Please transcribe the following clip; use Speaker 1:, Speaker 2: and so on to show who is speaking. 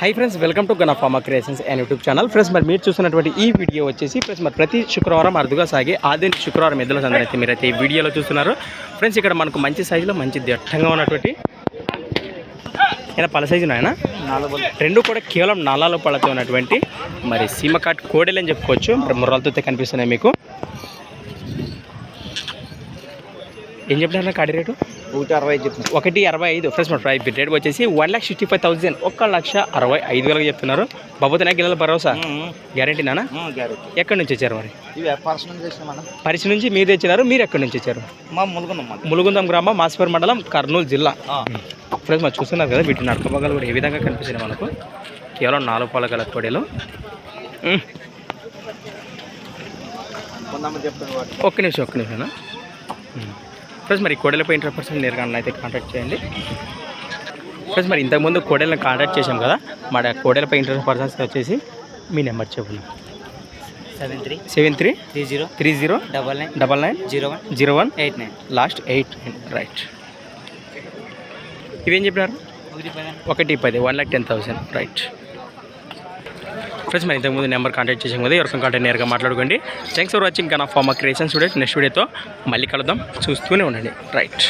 Speaker 1: High friends welcome to gun farmer creations and YouTube channel friends మరి మీరు చూస్తున్నటువంటి ఈ వీడియో వచ్చేసి ఫ్రెండ్స్ మరి ప్రతి శుక్రవారం అరుదుగా సాగే ఆదిని శుక్రవారం ఎద్దుల సందడి అయితే మీరైతే ఈ వీడియోలో చూస్తున్నారు. ఫ్రెండ్స్ ఇక్కడ మనకు మంచి సైజులో మంచి దట్టంగా ఉన్నటువంటి ఏనా పల సైజు నాయన రెండు కూడా కేవలం నాలాలో పళ్ళతో ఉన్నటువంటి మరి సీమకాట్ కోడెలు అని చెప్పుకోవచ్చు. మరి ముర్రాలతో కనిపిస్తున్నాయి మీకు. ఏం చెప్పినారు కాడి రేటు?
Speaker 2: ఒకటి అరవై చెప్తున్నా.
Speaker 1: ఒకటి అరవై ఐదు. ఫ్రెండ్స్ మన ప్రైస్ రేట్ వచ్చేసి one lakh sixty five thousand ఒక లక్ష అరవై ఐదు వేలకు చెప్తున్నారు. బాబోతున్నా గిన్నెల భరోసా. గ్యారంటీ నానా?
Speaker 2: గ్యారెంటీ
Speaker 1: ఎక్కడి నుంచి వచ్చారు మరి? పరిచి నుంచి మీరు తెచ్చినారు మీరు ఎక్కడి నుంచి వచ్చారు?
Speaker 2: మా మాట
Speaker 1: ములుగుందం గ్రామం మాసిపేరు మండలం కర్నూలు జిల్లా. ఫ్రెండ్స్ మనం చూస్తున్నారు కదా వీటి నడకభాగాలు కూడా ఏ విధంగా కనిపిస్తున్నాయి మనకు? కేవలం నాలుగు పాల గల కోడెలు. ఒక్క నిమిషం ఒక్క నిమిషం ఫ్రెండ్స్ మరి కోడెలపై ఇంటర్ పర్సన్ నేరుగా అయితే కాంటాక్ట్ చేయండి. ఫ్రెండ్స్ మరి ఇంతకుముందు కోడెలను కాంటాక్ట్ చేశాం కదా మన కోడెలపై ఇంటర్ పర్సన్స్ వచ్చేసి మీ నెంబర్ చెప్పండి.
Speaker 2: Seven three
Speaker 1: seven three
Speaker 2: three zero
Speaker 1: three zero
Speaker 2: double nine
Speaker 1: double nine
Speaker 2: zero one
Speaker 1: zero one
Speaker 2: eight nine
Speaker 1: last eight nine. Right ఇవేం చెప్పినారు?
Speaker 2: ఒకటి పది
Speaker 1: ఒకటి పది one lakh ten thousand. Right friends మరి ఇంతకుముందు నెంబర్ కాంటాక్ట్ చేసాం కదా ఎవరికైనా కాంటాక్ట్ నేరుగా మాట్లాడుకోండి. థ్యాంక్స్ ఫర్ వాచింగ్ కనా ఫార్మా క్రియేషన్ స్టూడెంట్ నెక్స్ట్ వీడియోతో మళ్ళీ కలుద్దాం. చూస్తూనే ఉండండి. రైట్